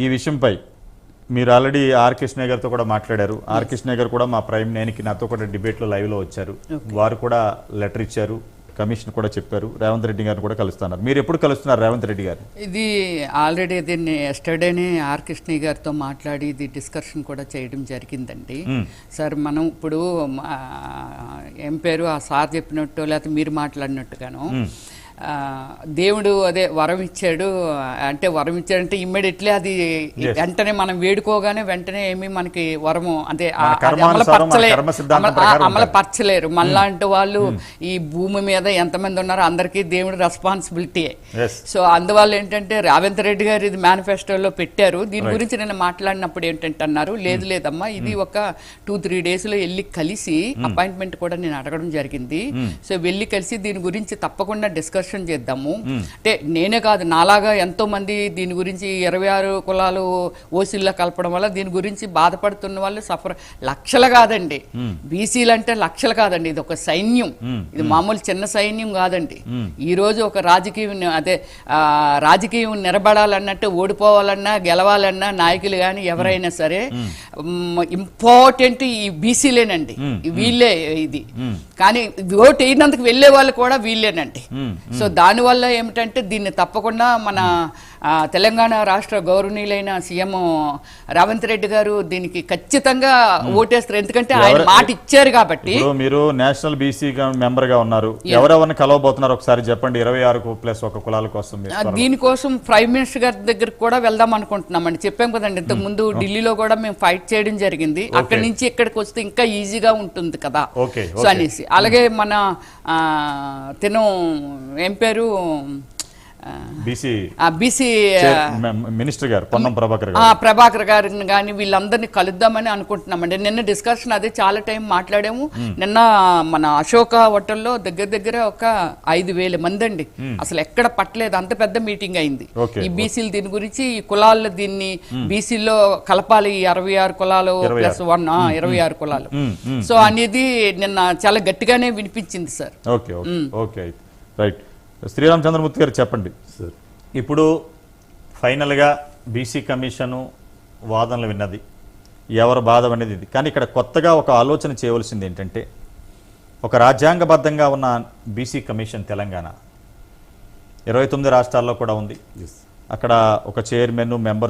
ఈ విషయంపై మీరు ఆల్రెడీ ఆర్ కృష్ణ గారితో కూడా మాట్లాడారు. ఆర్ కృష్ణ గారు కూడా మా ప్రైమ్ నేనికి నాతో కూడా డిబేట్లో లైవ్లో వచ్చారు. వారు కూడా లెటర్ ఇచ్చారు. కమిషన్ కూడా చెప్పారు. రేవంత్ రెడ్డి గారిని కూడా కలుస్తున్నారు. మీరు ఎప్పుడు కలుస్తున్నారు రేవంత్ రెడ్డి గారు ఇది ఆల్రెడీ దీన్ని ఎస్టర్డేనే ఆర్ కృష్ణ గారితో మాట్లాడి ఇది డిస్కషన్ కూడా చేయడం జరిగిందండి. సార్ మనం ఇప్పుడు ఏం పేరు? ఆ సార్ చెప్పినట్టు లేకపోతే మీరు మాట్లాడినట్టుగాను ఆ, దేవుడు అదే వరం ఇచ్చాడు. అంటే వరం ఇచ్చాడంటే ఇమ్మీడియట్లీ అది వెంటనే మనం వేడుకోగానే వెంటనే ఏమి మనకి వరము అంటే అమలు- పరచలేరు. మనలాంటి వాళ్ళు ఈ భూమి మీద ఎంతమంది ఉన్నారో అందరికీ దేవుడు రెస్పాన్సిబిలిటీ. సో అందువల్ల ఏంటంటే రేవంత్ రెడ్డి గారు ఇది మేనిఫెస్టోలో పెట్టారు. దీని గురించి నేను మాట్లాడినప్పుడు ఏంటంటే అన్నారు లేదు లేదమ్మా ఇది ఒక టూ త్రీ డేస్లో వెళ్ళి కలిసి అపాయింట్మెంట్ కూడా నేను అడగడం జరిగింది. సో వెళ్ళి కలిసి దీని గురించి తప్పకుండా డిస్కషన్ చేద్దాము. అంటే నేనే కాదు నాలాగా ఎంతో మంది దీని గురించి ఇరవై ఆరు కులాలు ఓసీల్లో కలపడం వల్ల దీని గురించి బాధపడుతున్న వాళ్ళు సఫర్ లక్షలు కాదండి. బీసీలు అంటే లక్షలు కాదండి. ఇది ఒక సైన్యం. ఇది మామూలు చిన్న సైన్యం కాదండి. ఈ రోజు ఒక రాజకీయం అదే రాజకీయం నిలబడాలన్నట్టు ఓడిపోవాలన్నా గెలవాలన్నా నాయకులు కానీ ఎవరైనా సరే ఇంపార్టెంట్ ఈ బీసీలేనండి. వీళ్ళే ఇది. కానీ ఓటు వేయనందుకు వెళ్ళే వాళ్ళు కూడా వీళ్ళేనండి. సో దానివల్ల ఏమిటంటే దీన్ని తప్పకుండా మన ఆ, తెలంగాణ రాష్ట్ర గౌరవనీయులైన సీఎం రేవంత్ రెడ్డి గారు దీనికి ఖచ్చితంగా ఓటేస్తారు. ఎందుకంటే ఆయన మాట ఇచ్చారు కాబట్టి. మీరు నేషనల్ బీసీ మెంబర్గా ఉన్నారు. ఎవరెవరిని కలవబోతున్నారు ఒకసారి చెప్పండి. ఇరవై ఆరు ప్లస్ ఒక కులాల కోసం దీనికోసం ప్రైమ్ మినిస్టర్ గారి దగ్గరికి కూడా వెళ్దాం అనుకుంటున్నామండి చెప్పాం కదండి ఇంతకు ముందు ఢిల్లీలో కూడా మేము ఫైట్ చేయడం జరిగింది. అక్కడి నుంచి ఇక్కడికి వస్తే ఇంకా ఈజీగా ఉంటుంది కదా. సో అనేసి. అలాగే మన తిను ఏం పేరు? బీసీ మినిస్టర్ గారు పొన్నం ప్రభాకర్ గారు. ప్రభాకర్ గారిని కానీ వీళ్ళందరినీ కలుద్దామని అనుకుంటున్నామండి. నిన్న డిస్కషన్ అదే చాలా టైం మాట్లాడాము. నిన్న మన అశోక హోటల్లో దగ్గర దగ్గర ఒక ఐదు వేల మంది అండి అసలు ఎక్కడ పట్టలేదు. అంత పెద్ద మీటింగ్ అయింది. ఈ బీసీలు దీని గురించి ఈ కులాల్లో దీన్ని బీసీల్లో కలపాలి. ఈ అరవై ఆరు కులాలు ప్లస్ వన్ ఇరవై ఆరు కులాలు. సో అనేది నిన్న చాలా గట్టిగానే వినిపించింది sir. Okay right. Sriram Chandramurthy గారు చెప్పండి. సార్. ఇప్పుడు ఫైనల్గా బీసీ కమిషను వాదనలు విన్నది. ఎవరు బాధ అనేది ఇది. కానీ ఇక్కడ కొత్తగా ఒక ఆలోచన చేయవలసింది ఏంటంటే ఒక రాజ్యాంగబద్ధంగా ఉన్న బీసీ కమిషన్ తెలంగాణ ఇరవై తొమ్మిది రాష్ట్రాల్లో కూడా ఉంది. అక్కడ ఒక చైర్మన్ మెంబర్